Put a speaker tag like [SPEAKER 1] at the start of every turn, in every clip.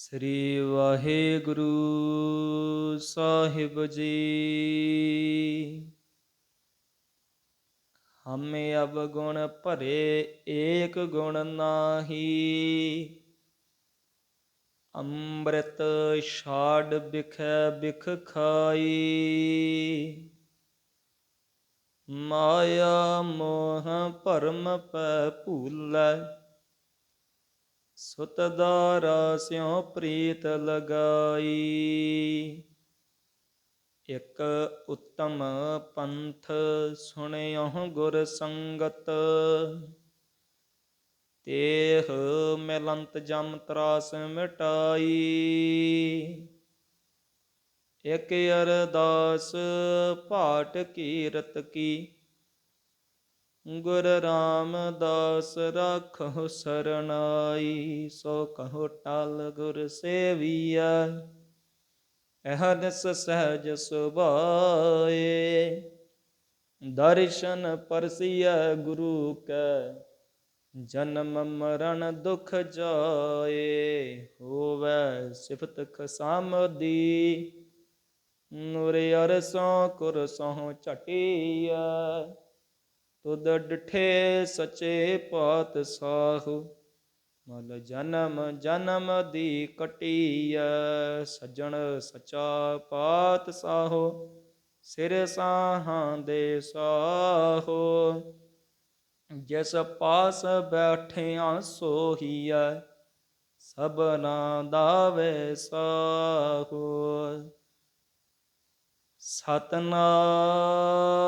[SPEAKER 1] ਸ੍ਰੀ ਵਾਹਿਗੁਰੂ ਸਾਹਿਬ ਜੀ। ਹਮੇ ਅਬ ਗੁਣ ਭਰੇ ਏਕ ਗੁਣ ਨਾਹੀ। ਅੰਮ੍ਰਿਤ ਛਾੜ ਬਿਖੈ ਬਿਖ ਖਾਈ। ਮਾਇਆ ਮੋਹ ਭਰਮ ਪੈ ਭੂਲੈ। ਸੁਤ ਦਾਰਾ ਸਿਉ ਪ੍ਰੀਤ ਲਗਾਈ। ਇਕ ਉੱਤਮ ਪੰਥ ਸੁਣਿਓ ਗੁਰ ਸੰਗਤ। ਤੇਹ ਮਿਲੰਤ ਜਮ ਤਰਾਸ ਮਿਟਾਈ। ਇਕ ਅਰਦਾਸ ਭਾਟ ਕੀਰਤ ਕੀ ਗੁਰ ਰਾਮਦਾਸ ਰਾਖੋ ਸਰਨਾਈ ਸੋ ਕਹੋ ਟਲ ਗੁਰ ਸੇਵੀਆ ਅਹਨਸ ਸਹਜ ਸੁਭਾਏ, ਦਰਸ਼ਨ ਪਰਸਿਆ ਗੁਰੂ ਕੈ, ਜਨਮ ਮਰਨ ਦੁਖ ਜਾਏ, ਹੋਵੇ ਸਿਫਤ ਖਸਾਮਦੀ। ਨੂਰ ਅਰਸੋਂ ਕੁਰਸੋਂ ਝਟਿਆ ਤੁਧ ਡਠੇ ਸਚੇ ਪਾਤ ਸਾਹੁ, ਮਲ ਜਨਮ ਜਨਮ ਦੀ ਕਟੀਐ, ਸਜਣ ਸਚਾ ਪਾਤ ਸਾਹੋ, ਸਿਰ ਸਾਹਾਂ ਦੇ ਸਾਹੋ। ਜਿਸ ਪਾਸ ਬੈਠਿਆ ਸੋਹੀਐ, ਸਭਨਾ ਦਾਵੇ ਸਾਹੋ। ਸਤਨਾਮ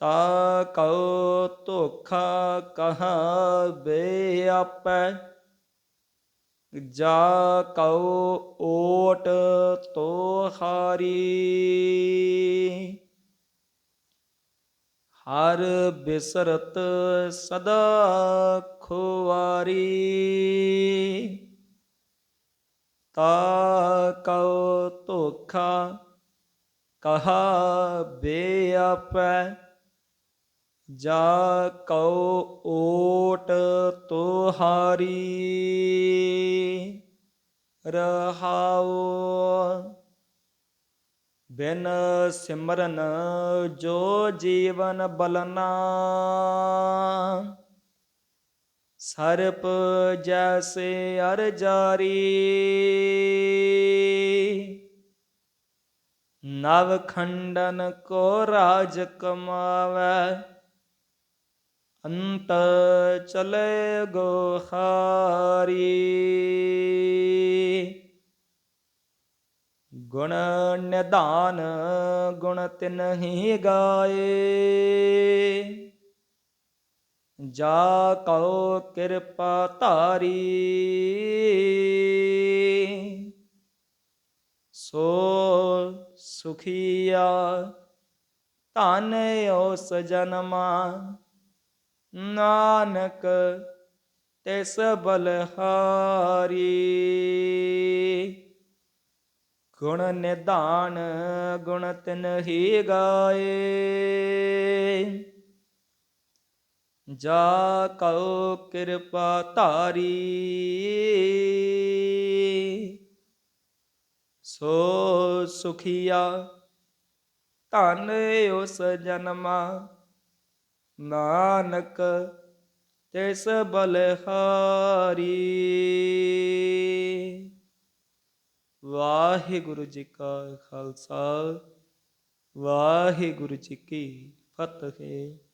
[SPEAKER 1] ਤਾ ਕਉ ਧੋਖਾ ਕਹਾ ਬੇਆਪੈ ਜਾ ਕਉ ਓਟ ਤੋਹਾਰੀ ਹਰ। ਬਿਸਰਤ ਸਦਾ ਖੁਵਾਰੀ। ਤਾ ਕਉ ਧੋਖਾ ਕਹਾ ਬੇਆਪੈ ਜਾ ਕਉ ਓਟ ਤੋਹਾਰੀ ਰਹਾਉ। ਬਿਨ ਸਿਮਰਨ ਜੋ ਜੀਵਨ ਬਲਨਾ। ਸਰਪ ਜੈਸੇ ਅਰ ਜਾਰੀ। ਨਵ ਖੰਡਨ ਕੋ ਰਾਜ ਕਮਾਵੇ। ਅੰਤ ਚਲੇ ਗੋਹਾਰੀ ਗੁਣ ਨਿਧਾਨ, ਗੁਣ ਤਿਨਹੀ ਗਾਏ। ਜਾ ਕਉ ਕਿਰਪਾ ਧਾਰੀ। ਸੋ ਸੁਖੀਆ ਧਨ ਉਸ ਜਨਮਾ ਨਾਨਕ ਤਿਸ ਬਲਹਾਰੀ। ਗੁਣ ਨਿਧਾਨ, ਗੁਣ ਤਿਨ ਹੀ ਗਾਏ। ਜਾ ਕਉ ਕਿਰਪਾ ਧਾਰੀ। ਸੋ ਸੁਖੀਆ ਧਨ ਉਸ ਜਨਮਾ ਨਾਨਕ ਤਿਸ ਬਲਹਾਰੀ। ਵਾਹਿਗੁਰੂ ਜੀ ਕਾ ਖਾਲਸਾ ਵਾਹਿਗੁਰੂ ਜੀ ਕੀ ਫਤਿਹ।